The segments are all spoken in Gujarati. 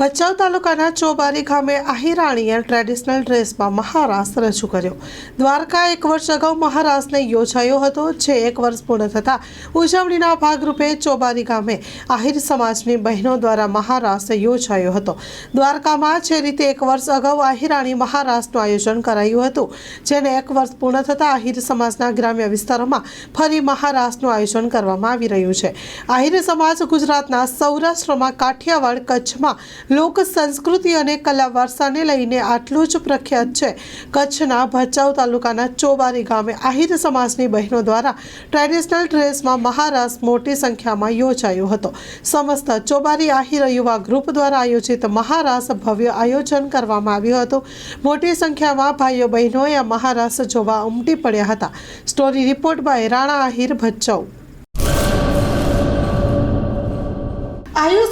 ભચાઉ તાલુકાના ચોબારી ગામે આહિરાણીએ ટ્રેડિશનલ ડ્રેસમાં મહારાસ રજૂ કર્યો. દ્વારકા એક વર્ષ અગાઉ મહારાસને યોજાયો હતો, જે એક વર્ષ પૂર્ણ થતાં ઉજવણીના ભાગરૂપે ચોબારી ગામે આહિર સમાજની બહેનો દ્વારા મહારાસ યોજાયો હતો. દ્વારકામાં જે રીતે એક વર્ષ અગાઉ આહિરાણી મહારાસનું આયોજન કરાયું હતું, જેને એક વર્ષ પૂર્ણ થતાં આહિર સમાજના ગ્રામ્ય વિસ્તારોમાં ફરી મહારાસનું આયોજન કરવામાં આવી રહ્યું છે. આહિર સમાજ ગુજરાતના સૌરાષ્ટ્રમાં કાઠિયાવાડ કચ્છમાં લોક સંસ્કૃતિ અને કલા વારસાને લઈને આટલું જ પ્રખ્યાત છે. કચ્છના ભચાઉ તાલુકાના ચોબારી ગામે આહિર સમાજની બહેનો દ્વારા ટ્રેડિશનલ ડ્રેસમાં મહારાસ મોટી સંખ્યામાં યોજાયો હતો. સમસ્ત ચોબારી આહિર યુવા ગ્રુપ દ્વારા આયોજિત મહારાસ ભવ્ય આયોજન કરવામાં આવ્યું હતું. મોટી સંખ્યામાં ભાઈઓ બહેનોએ આ મહારાસ જોવા ઉમટી પડ્યા હતા. Story report by Rana Ahir Bhachau.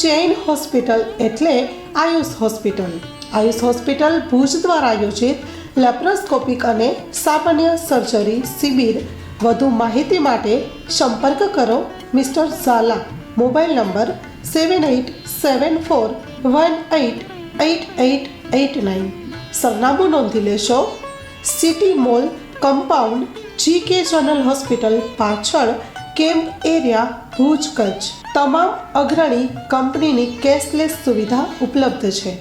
Chain hospital એટલે આયુષ હોસ્પિટલ. આયુષ હોસ્પિટલ ભુજ દ્વારા આયોજિત લેપ્રોસ્કોપિક અને સામાન્ય સર્જરી શિબિર. વધુ માહિતી માટે સંપર્ક કરો mister Zala. Mobile number seven eight seven four one eight eight eight eight nine. સરનામું નોંધી લેશો. City mall compound G K general hospital પાછળ કેમ્પ એરિયા ભુજ કચ્છ? તમામ અગ્રણી કંપનીની કેશલેસ સુવિધા ઉપલબ્ધ છે.